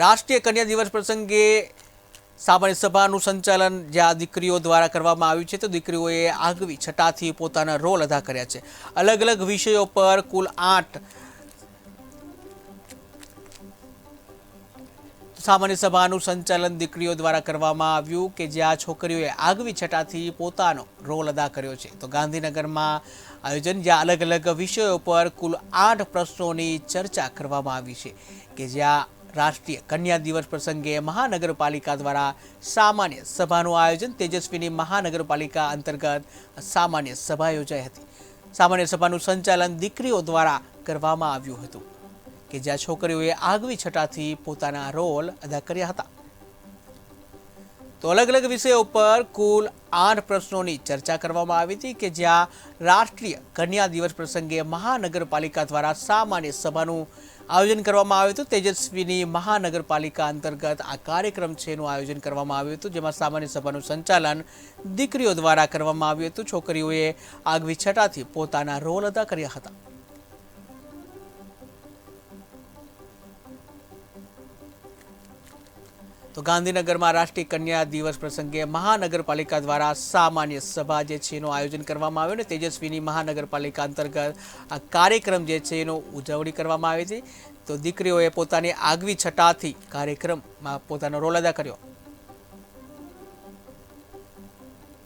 રાષ્ટ્રીય કન્યા દિવસ પ્રસંગે સામાન્ય સભાનું સંચાલન જ્યાં દીકરીઓ દ્વારા કરવામાં આવ્યું છે, તો દીકરીઓએ આગવી છટાથી પોતાના રોલ અદા કર્યા છે. અલગ અલગ વિષયો પર કુલ આઠ સામાન્ય સભાનું સંચાલન દીકરીઓ દ્વારા કરવામાં આવ્યું કે જ્યાં છોકરીઓએ આગવી છટાથી પોતાનો રોલ અદા કર્યો છે. તો ગાંધીનગરમાં આયોજન જ્યાં અલગ અલગ વિષયો પર કુલ આઠ પ્રશ્નોની ચર્ચા કરવામાં આવી છે કે જ્યાં રાષ્ટ્રીય કન્યા દિવસ પ્રસંગે મહાનગરપાલિકા દ્વારા સામાન્ય સભાનું આયોજન તેજસ્વીની મહાનગરપાલિકા અંતર્ગત સામાન્ય સભા યોજાઈ હતી. સામાન્ય સભાનું સંચાલન દીકરીઓ દ્વારા કરવામાં આવ્યું હતું કે જ્યાં છોકરીઓએ આગવી છટાથી પોતાના રોલ અદા કર્યા હતા. તો અલગ અલગ વિષયો પર કુલ આઠ પ્રશ્નોની ચર્ચા કરવામાં આવી હતી કે જ્યાં રાષ્ટ્રીય કન્યા દિવસ પ્રસંગે મહાનગરપાલિકા દ્વારા સામાન્ય સભાનું આયોજન કરવામાં આવ્યું હતું. તેજસ્વીની મહાનગરપાલિકા અંતર્ગત આ કાર્યક્રમ છે એનું આયોજન કરવામાં આવ્યું હતું, જેમાં સામાન્ય સભાનું સંચાલન દીકરીઓ દ્વારા કરવામાં આવ્યું હતું. છોકરીઓએ આગવી છટાથી પોતાના રોલ અદા કર્યા હતા. તો ગાંધીનગરમાં રાષ્ટ્રીય કન્યા દિવસ પ્રસંગે મહાનગરપાલિકા દ્વારા સામાન્ય સભા જે છે એનું આયોજન કરવામાં આવ્યું ને તેજસ્વીની મહાનગરપાલિકા અંતર્ગત આ કાર્યક્રમ જે છે એનો ઉજવણી કરવામાં આવી હતી. તો દીકરીઓએ પોતાની આગવી છટાથી કાર્યક્રમમાં પોતાનો રોલ અદા કર્યો.